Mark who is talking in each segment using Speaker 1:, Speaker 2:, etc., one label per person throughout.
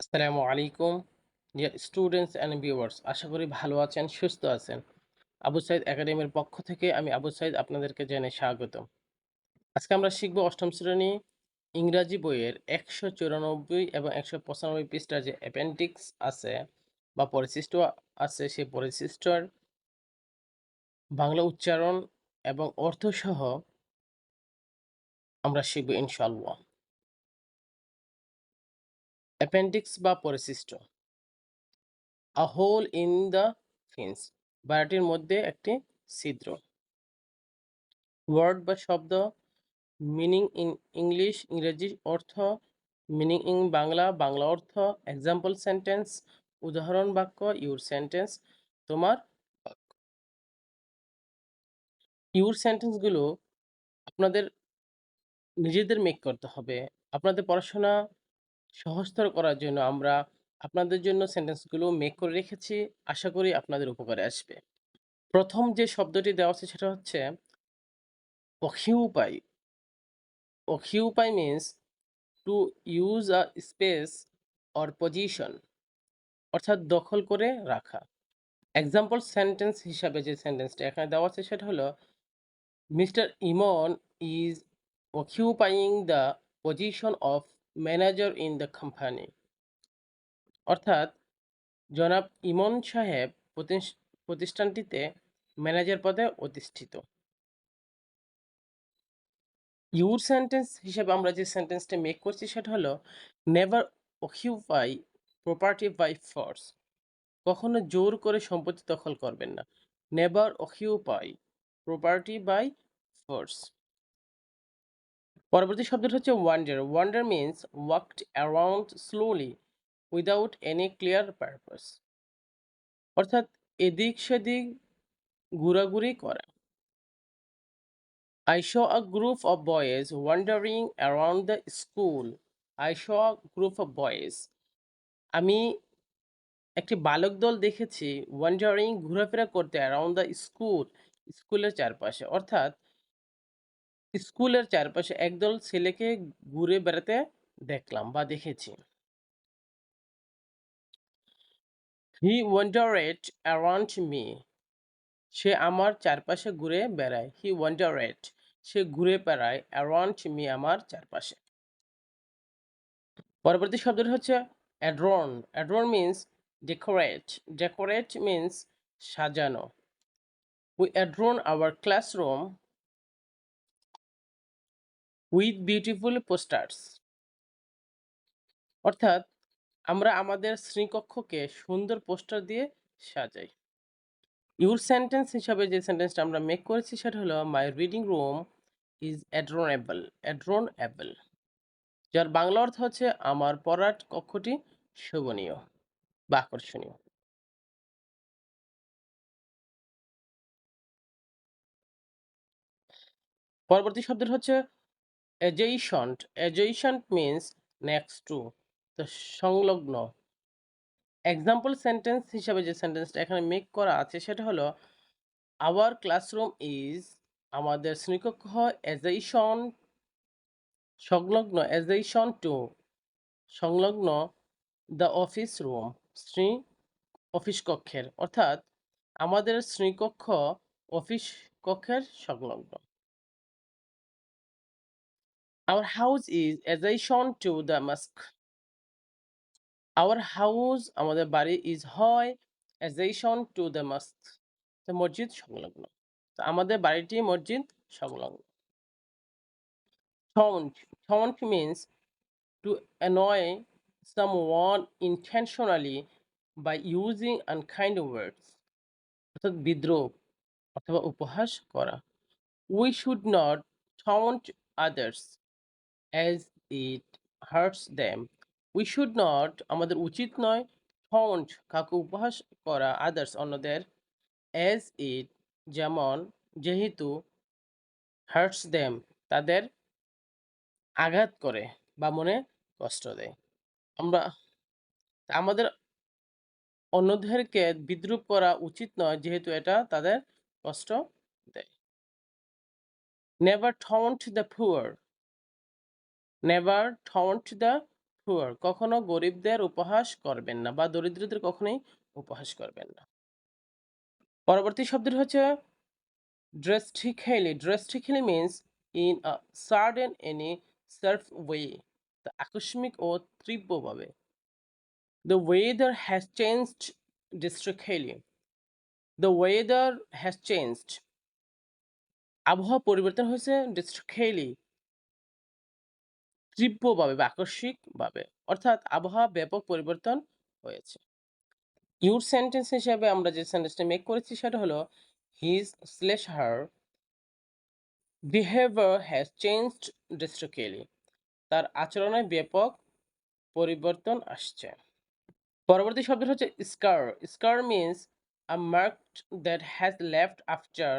Speaker 1: আসসালামু আলাইকুম students and viewers আশা করি ভালো আছেন, সুস্থ আছেন। আবু সাইদ একাডেমির পক্ষ থেকে আমি আবু সাইদ আপনাদেরকে জানাই স্বাগত আজকে আমরা শিখব অষ্টম শ্রেণি ইংরাজি বইয়ের একশো চুরানব্বই এবং একশো পঁচানব্বই পৃষ্ঠার যে অ্যাপেন্ডিক্স আছে বা পরিশিষ্ট আছে সেই পরিশিষ্টর বাংলা উচ্চারণ এবং অর্থসহ আমরা শিখব ইনশাল্লাহ অ্যাপেন্ডিক্স বা পরিশিষ্ট। A hole in the fence বাড়িটির মধ্যে একটি ছিদ্র। ওয়ার্ড বা শব্দ মিনিং ইন ইংলিশ ইংরেজি অর্থ মিনিং ইন বাংলা বাংলা অর্থ এক্সাম্পল সেন্টেন্স উদাহরণ বাক্য ইউর সেন্টেন্স তোমার ইউর সেন্টেন্সগুলো আপনাদের নিজেদের মেক করতে হবে। আপনাদের পড়াশোনা সহজতর করার জন্য আমরা আপনাদের জন্য সেন্টেন্সগুলো মেক করে রেখেছি। আশা করি আপনাদের উপকারে আসবে। প্রথম যে শব্দটি দেওয়া আছে সেটা হচ্ছে occupy occupy means to use a space or position অর্থাৎ দখল করে রাখা। এক্সাম্পল সেন্টেন্স হিসাবে যে সেন্টেন্সটা এখানে দেওয়া আছে সেটা হলো mister Emon is occupying the position of manager in the company অর্থাৎ, জনাব ইমন সাহেব প্রতিষ্ঠানটিতে ম্যানেজার পদে অধিষ্ঠিত। ইউর সেন্টেন্স হিসেবে আমরা যে সেন্টেন্সটা মেক করছি সেটা হলো never occupy property by force কখনো জোর করে সম্পত্তি দখল করবেন না। Never occupy property by force পরবর্তী শব্দটা হচ্ছে wander wander means walked around slowly without any clear purpose অর্থাৎ এদিক সেদিক ঘোরাঘুরি করা I saw a group of boys wandering around the school. I saw a group of boys. আমি একটি বালক দল দেখেছি ওয়ান্ডারিং ঘোরাফেরা করতে অ্যারাউন্ড দ্য স্কুল স্কুলের চারপাশে অর্থাৎ স্কুলের চারপাশে একদল ছেলেকে ঘুরে বেড়াতে দেখলাম বা দেখেছি। He wander wandered around me সে আমার চারপাশে ঘুরে বেড়ায়। হি ওয়ান্ডার ওয়ান্ডারেড সে ঘুরে বেড়ায় অ্যারাউন্ড মি আমার চারপাশে। পরবর্তী শব্দটি হচ্ছে adorn adorn means decorate decorate means সাজানো। We adorn our classroom with beautiful posters অর্থাৎ, আমরা আমাদের শ্রেণীকক্ষকে সুন্দর পোস্টার দিয়ে সাজাই। ইউর সেন্টেন্স হিসাবে যে সেন্টেন্সটা আমরা মেক করেছি সেটা হলো my reading room is adornable adornable যার বাংলা অর্থ হচ্ছে, আমার পড়ার কক্ষটি শোভনীয় বা আকর্ষণীয়। পরবর্তী শব্দটি হচ্ছে adjacent adjacent means next to তো সংলগ্ন। এক্সাম্পল সেন্টেন্স হিসাবে যে সেন্টেন্সটা এখানে মেক করা আছে, সেটা হলো আওয়ার ক্লাসরুম ইজ আমাদের শ্রেণীকক্ষ অ্যাজাইশন সংলগ্ন অ্যাজাইশন টু সংলগ্ন দ্য অফিস রুম শ্রেণি অফিস কক্ষের। অর্থাৎ, আমাদের শ্রেণীকক্ষ অফিস কক্ষের সংলগ্ন। Our house is adjacent to the mosque. Our house আমাদের বাড়ি is হয় adjacent to the mosque. তো মসজিদ সংলগ্ন তো আমাদের বাড়িটি মসজিদ সংলগ্ন taunt taunt means to annoy someone intentionally by using unkind words অর্থাৎ বিদ্রোহ অথবা উপহাস করা we should not taunt others as it hurts them. We should not, আমাদের উচিত নয় taunt কাউকে উপহাস করা others, অন্যদের as it যেমন যেহেতু hurts them, তাদের আঘাত করে বা মনে কষ্ট দেয় আমরা আমাদের অন্যদেরকে বিদ্রুপ করা উচিত নয় যেহেতু এটা তাদের কষ্ট দেয় never taunt the poor never taunt the poor কখনো গরিবদের উপহাস করবেন না বা দরিদ্রদের কখনোই উপহাস করবেন না। পরবর্তী শব্দটি হচ্ছে drastically drastically means in a sudden and sharp way আকস্মিক ও তীব্রভাবে। The weather has changed drastically the weather has changed আবহাওয়া পরিবর্তন হয়েছে ডিস্ট্রিক্ট ড্রেস্টিকেলি তীব্রভাবে বা আকস্মিকভাবে। অর্থাৎ আবহাওয়া ব্যাপক পরিবর্তন হয়েছে। ইউর সেন্টেন্স হিসেবে আমরা যে সেন্টেন্সটা মেক করেছি সেটা হলো his slash her behaviour has changed drastically তার আচরণে ব্যাপক পরিবর্তন আসছে। পরবর্তী শব্দ হচ্ছে scar scar means a mark that has left after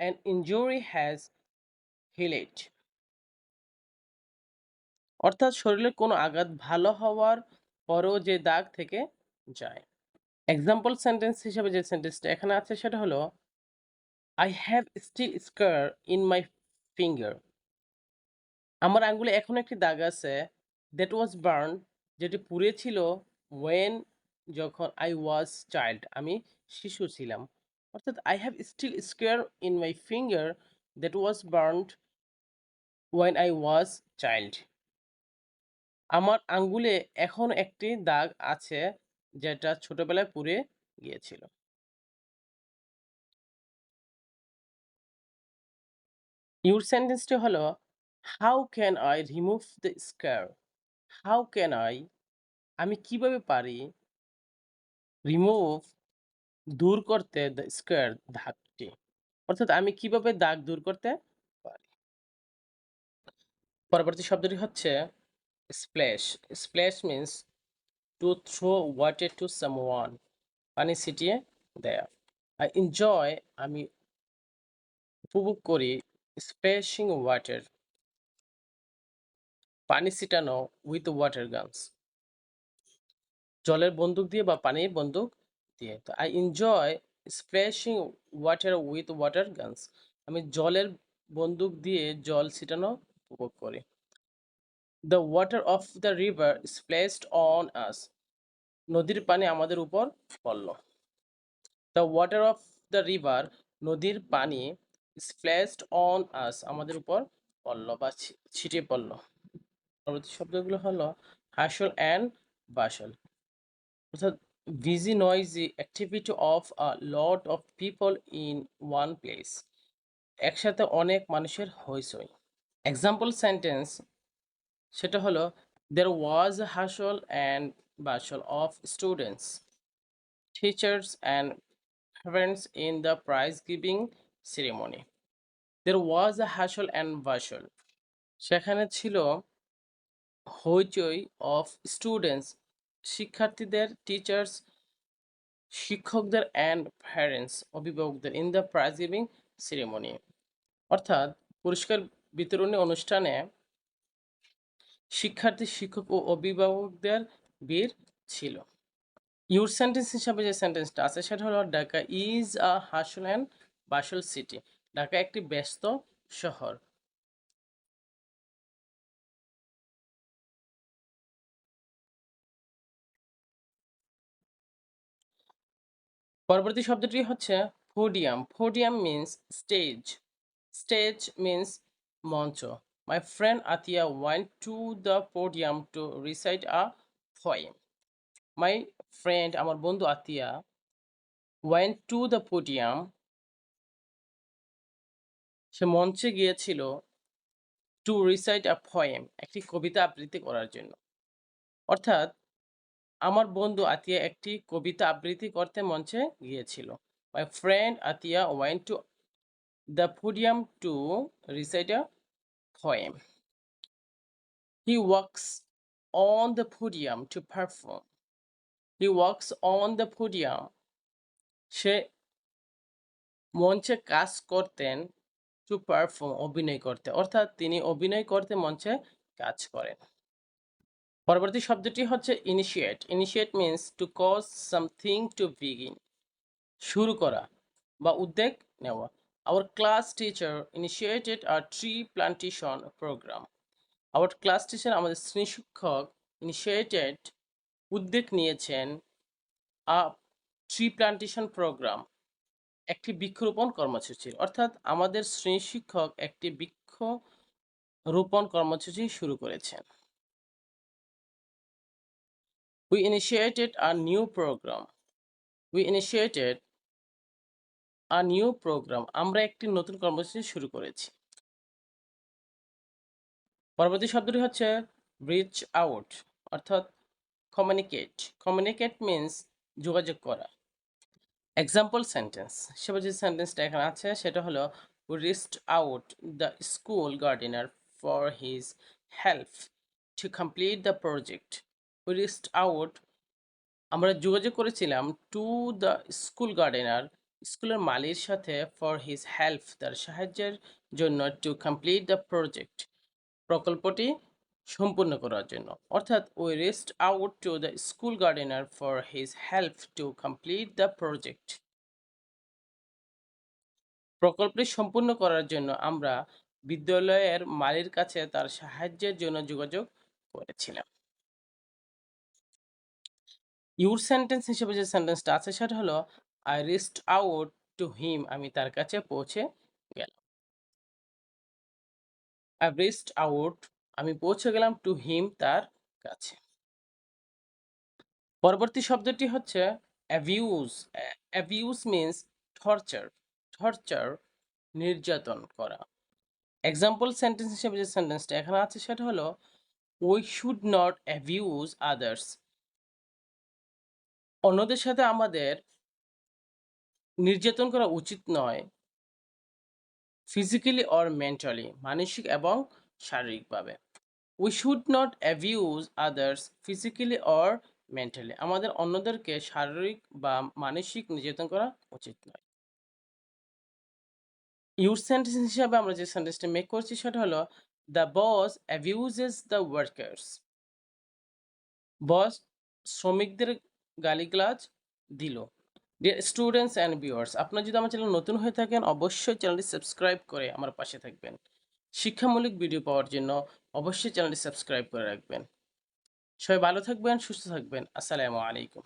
Speaker 1: an injury has healed অর্থাৎ শরীরের কোনো আঘাত ভালো হওয়ার পরেও যে দাগ থেকে যায়। এক্সাম্পল সেন্টেন্স হিসেবে যে সেন্টেন্সটা এখানে আছে সেটা হলো I have still scar in my finger আমার আঙ্গুলে এখন একটি দাগ আছে দ্যাট ওয়াজ বার্ন যেটি পুড়েছিল ওয়েন যখন আই ওয়াজ চাইল্ড আমি শিশু ছিলাম। অর্থাৎ I have still scar in my finger that was burned when I was child আমার আঙ্গুলে এখন একটি দাগ আছে, যেটা ছোটবেলায় পুড়ে গিয়েছিল। ইউর সেন্টেন্সটি হলো how can I remove the scar how can I আমি কীভাবে পারি রিমুভ দূর করতে দ্য স্কোয়ার দাগটি অর্থাৎ আমি কীভাবে দাগ দূর করতে পারি? পরবর্তী শব্দটি হচ্ছে splash means to throw water to someone পানি ছিটিয়ে দেয়া আই এনজয় আমি উপভোগ করি স্প্ল্যাশিং ওয়াটার পানি ছিটানো উইথ ওয়াটার গানস জলের বন্দুক দিয়ে বা পানির বন্দুক দিয়ে। তো I enjoy splashing water with water guns আমি জলের বন্দুক দিয়ে জল ছিটানো উপভোগ করি। The water of the river splashed on us নদীর পানি আমাদের উপর পড়ল। The water of the river নদীর পানি স্প্লেসড অন আস আমাদের উপর পড়ল বা ছিটিয়ে পড়ল। পরবর্তী শব্দগুলো হলো হাসল অ্যান্ড বাসল। অর্থাৎ busy noisy activity of a lot of people in one place একসাথে অনেক মানুষের হইচই। এক্সাম্পল সেন্টেন্স সেটা হলো there was hustle and bustle of students teachers and parents in the prize giving ceremony. There was a hustle and. সেখানে ছিল হইচই of students শিক্ষার্থীদের teachers শিক্ষকদের অ্যান্ড প্যারেন্টস অভিভাবকদের in the prize giving ceremony অর্থাৎ পুরস্কার বিতরণী অনুষ্ঠানে শিক্ষার্থী, শিক্ষক ও অভিভাবকদের বীর ছিল। ইউর সেন্টেন্স হিসাবে যে সেন্টেন্সটা আছে, সেটা হলো ঢাকা ইজ আ হাসল অ্যান্ড বাসল সিটি ঢাকা একটি ব্যস্ত শহর। পরবর্তী শব্দটি হচ্ছে podium podium means stage stage means মঞ্চ। My friend Atiya went to the podium to recite a poem my friend আমার বন্ধু Atiya went to the podium সে মঞ্চে গিয়েছিল টু রিসাইট আ ফয়েম একটি কবিতা আবৃত্তি করার জন্য। অর্থাৎ, আমার বন্ধু আতিয়া একটি কবিতা আবৃত্তি করতে মঞ্চে গিয়েছিল। My friend Atiya went to the podium to recite a poem he works on the podium to perform he works on the podium সে মঞ্চে কাজ করতেন টু পারফর্ম অভিনয় করতে। অর্থাৎ তিনি অভিনয় করতে মঞ্চে কাজ করেন। পরবর্তী শব্দটি হচ্ছে initiate initiate means to cause something to begin শুরু করা বা উদ্যোগ নেওয়া। Our class teacher initiated a tree plantation program our class teacher আমাদের শ্রেণি শিক্ষক ইনিশিয়েটেড উদ্যোগ নিয়েছেন আ ট্রি প্লান্টেশন প্রোগ্রাম একটি বৃক্ষরোপণ কর্মসূচি। অর্থাৎ আমাদের শ্রেণি শিক্ষক একটি বৃক্ষ রোপণ কর্মসূচি শুরু করেছেন। We initiated a new program. We initiated a new program আমরা একটি নতুন কর্মসূচি শুরু করেছি। পরবর্তী শব্দটি হচ্ছে রিচ আউট অর্থাৎ কমিউনিকেট কমিউনিকেট মিন্স যোগাযোগ করা। এক্সাম্পল সেন্টেন্স সেবার যে সেন্টেন্সটা এখানে আছে, সেটা হলো reached out the school gardener for his help to complete the project reached out আমরা যোগাযোগ করেছিলাম টু দ্য স্কুল গার্ডেনার স্কুলের মালির সাথে ফর হিজ হেল্প তার সাহায্যের জন্য টু কমপ্লিট দ্য প্রজেক্ট প্রকল্পটি সম্পূর্ণ করার জন্য। অর্থাৎ we reached out to the school gardener for his help to complete the project প্রকল্পটি সম্পূর্ণ করার জন্য আমরা বিদ্যালয়ের মালির কাছে তার সাহায্যের জন্য যোগাযোগ করেছিলাম। ইউর সেন্টেন্স হিসেবে যে সেন্টেন্সটা আছে, সেটা হলো I reached out to him আমি তার কাছে পৌঁছে গেলাম। আই রিস্ট আউট আমি পৌঁছে গেলাম টু হিম তার কাছে। পরবর্তী শব্দটি হচ্ছে abuse abuse means torture torture নির্যাতন করা। এক্সাম্পল সেন্টেন্স হিসেবে যে সেন্টেন্সটা এখানে আছে সেটা হলো we should not abuse others অন্যদের সাথে আমাদের নির্যাতন করা উচিত নয়। ফিজিক্যালি অর মেন্টালি মানসিক এবং শারীরিকভাবে। We should not abuse others physically or mentally আমাদের অন্যদেরকে শারীরিক বা মানসিক নির্যাতন করা উচিত নয়। ইউর সেন্টেন্স হিসাবে আমরা যে সেন্টেন্সটা মেক করছি সেটা হলো the boss abuses the workers boss শ্রমিকদের গালিগালাজ দিল। ডিয়ার স্টুডেন্টস অ্যান্ড ভিউয়ার্স আপনার যদি আমার চ্যানেল নতুন হয়ে থাকেন, অবশ্যই চ্যানেলটি সাবস্ক্রাইব করে আমার পাশে থাকবেন। শিক্ষামূলক ভিডিও পাওয়ার জন্য অবশ্যই চ্যানেলটি সাবস্ক্রাইব করে রাখবেন। সবাই ভালো থাকবেন, সুস্থ থাকবেন। আসসালামু আলাইকুম।